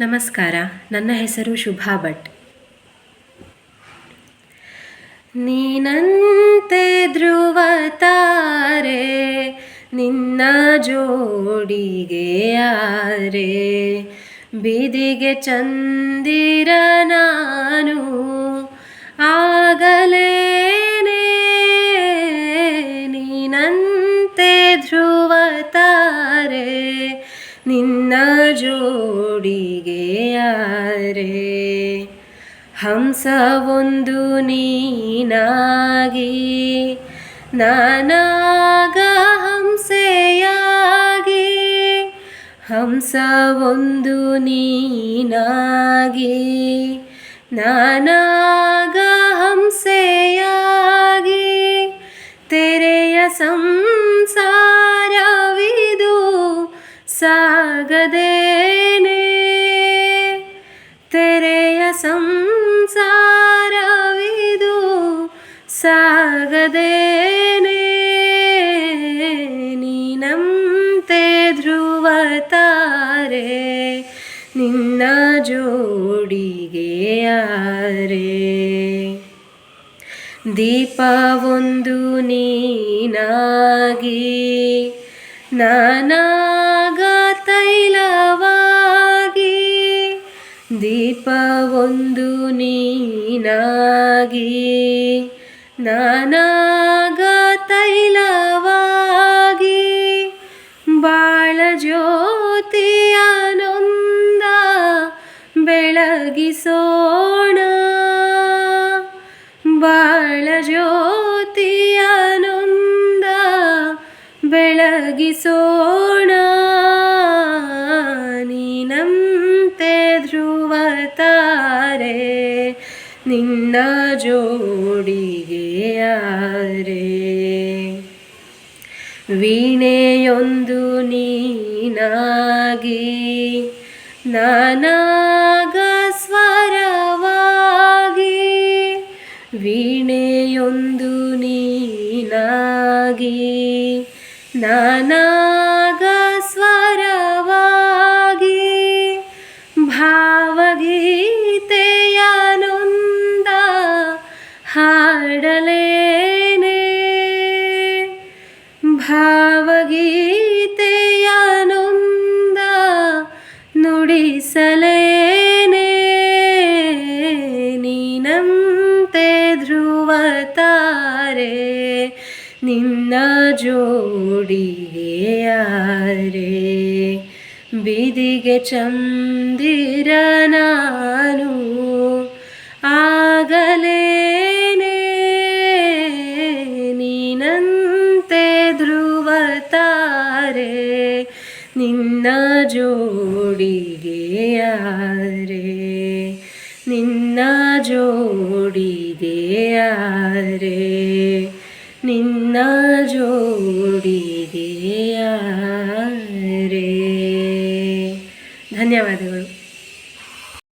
ನಮಸ್ಕಾರ. ನನ್ನ ಹೆಸರು ಶುಭಾ ಭಟ್. ನೀನಂತೆ ಧ್ರುವ ತಾರೆ ನಿನ್ನ ಜೋಡಿಗೆ ಯಾರೆ? ಬೀದಿಗೆ ಚಂದಿರ ನಾನು ಆಗಲೇನೆ ನಿನ್ನ ಜೋಡಿಗೆ ಯಾರೆ? ಹಂಸ ಒಂದು ನೀನಾಗಿ, ನಾನಾಗ ಹಂಸೆಯಾಗಿ ಹಂಸ ಒಂದು ನೀನಾಗಿ, ನಾನಾಗ ಹಂಸೆಯಾಗಿ, ತೆರೆಯ ಸಂಸಾರವಿದು ಸಾಗದೇನೆ. ತೆರೆಯ ಸಂಸಾರವಿದು ಸಾಗದೇನೆ. ನೀನಂತೆ ಧ್ರುವ ತಾರೆ ನಿನ್ನ ಜೋಡಿಗೆ ಯಾರೆ. ದೀಪ ಒಂದು ನೀನಾಗಿ ನಾನಾಗ ದೀಪ ಒಂದು ನೀನಾಗಿ ನಾನಾಗ ತೈಲವಾಗಿ ಬಾಳ ಜ್ಯೋತಿಯಾನೊಂದ ಬೆಳಗಿಸೋಣ. ಬಾಳ ಜ್ಯೋತಿಯಾನೊಂದ ಬೆಳಗಿಸೋಣ ನಿನ್ನ ಜೋಡಿಗೆ ಯಾರೆ? ವೀಣೆಯೊಂದು ನೀನಾಗಿ ನಾನಾಗ ಸ್ವರವಾಗಿ ವೀಣೆಯೊಂದು ನೀನಾಗಿ ನಾನಾಗ ಸ್ವರವಾಗಿ ಭಾವಗೀತೆಯ ಭಾವಗೀತೆಯ ನೊಂದ ನುಡಿಸಲೇನೆ. ನೀನಂತೆ ಧ್ರುವತಾರೆ ನಿನ್ನ ಜೋಡಿಗೆ ಯಾರೆ ಬೀದಿಗೆ ಚಂದಿರ ನಾನು ಆಗಲೇನೆ ತಾರೆ ನಿನ್ನ ಜೋಡಿಗೆ ಯಾರೆ? ನಿನ್ನ ಜೋಡಿಗೆ ಯಾರೆ? ನಿನ್ನ ಜೋಡಿಗೆ ಯಾರೆ? ಧನ್ಯವಾದಗಳು.